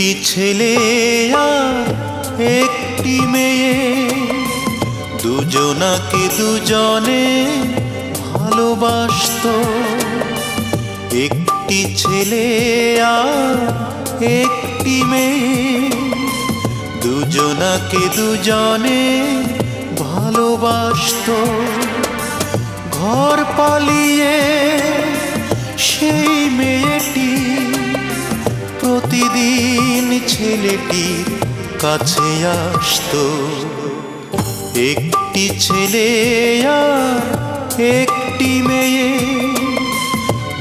একটি ছেলে আর একটি মেয়ে। দুজনাকে দুজনে ভালোবাসতো? একটি ছেলে আর একটি মেয়ে। দুজনাকে দুজনে ভালোবাসতো? ঘর পালিয়ে ছেলেটির কাছে আসত। একটি ছেলে আর একটি মেয়ে।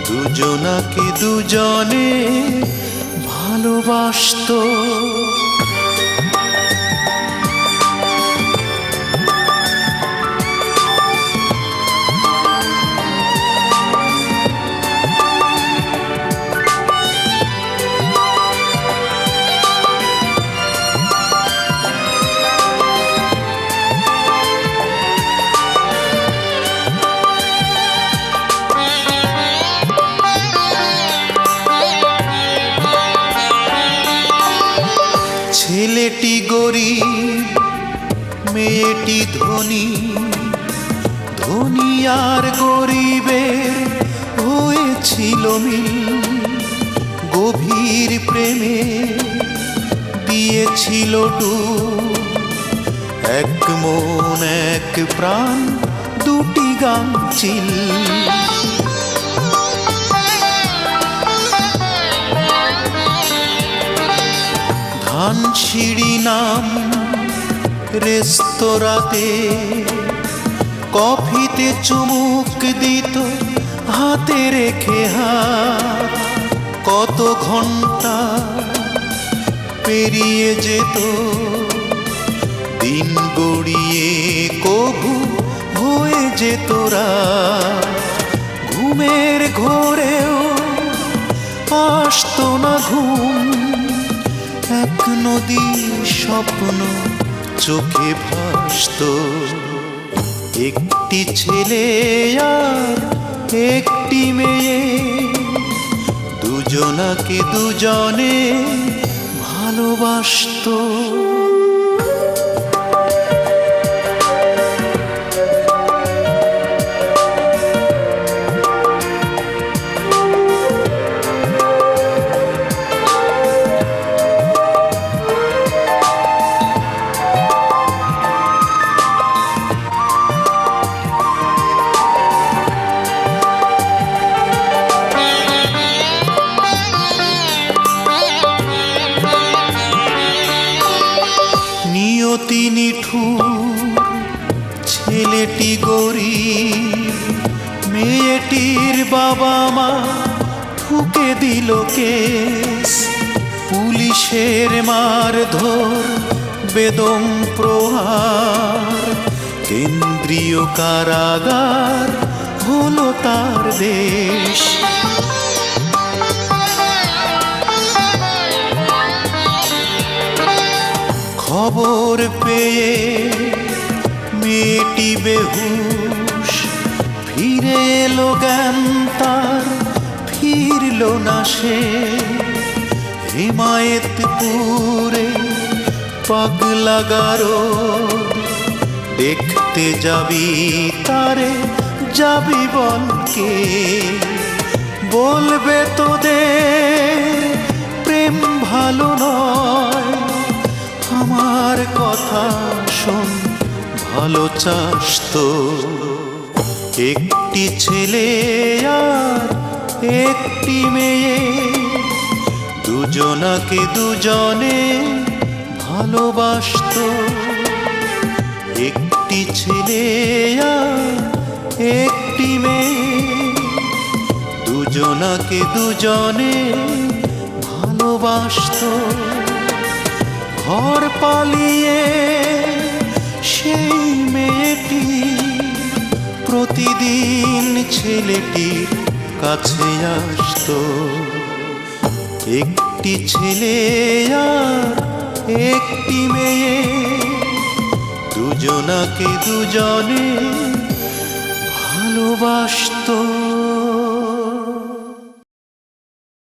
দুজনাকে দুজনে ভালোবাসতো। গরিব, মেয়েটি ধনী ধনী আর গরিবের হয়েছিল মিল। গভীর প্রেমে দিয়েছিল টু এক মন, এক প্রাণ, দুটি গান ধান সিঁড়ি নাম রেস্তোরাঁতে, কফিতে চুমুক দিত, হাতে রেখে হাত, কত ঘণ্টা পেরিয়ে যেত দিন গড়িয়ে কভু হয়ে যেত। ঘুমের ঘোরেও আসতো না ঘুম এক নদী স্বপ্ন চোখে ভাসত। একটি ছেলে আর একটি মেয়ে দুজনাকে দুজনে ভালোবাসতো। ছেলেটি গরিব, মেয়েটির বাবা মা ঠুকে দিল কেস। পুলিশের মার ধর বেদম প্রহার। কেন্দ্রীয় কারাগার হলো তার দেশ। খবর পেয়ে মেয়েটি বেহুশ। ফিরে এলো জ্ঞান তার, ফিরল না সে। হিমায়তপুরে পাগলা গারো, দেখতে যাবি তারে, যাবি বলকে বলবে তোদের প্রেম ভালো নয়, আমার কথা শোন। ভালো চাস তো? একটি ছেলে আর একটি মেয়ে, দুজনাকে দুজনে ভালোবাসতো। একটি ছেলে আর একটি মেয়ে, দুজনাকে দুজনে ভালোবাসতো। ঘর পালিয়ে সেই মেয়েটি প্রতিদিন ছেলেটির কাছে আসতো। একটি ছেলে আর একটি মেয়ে দুজনাকে দুজনে ভালোবাসতো।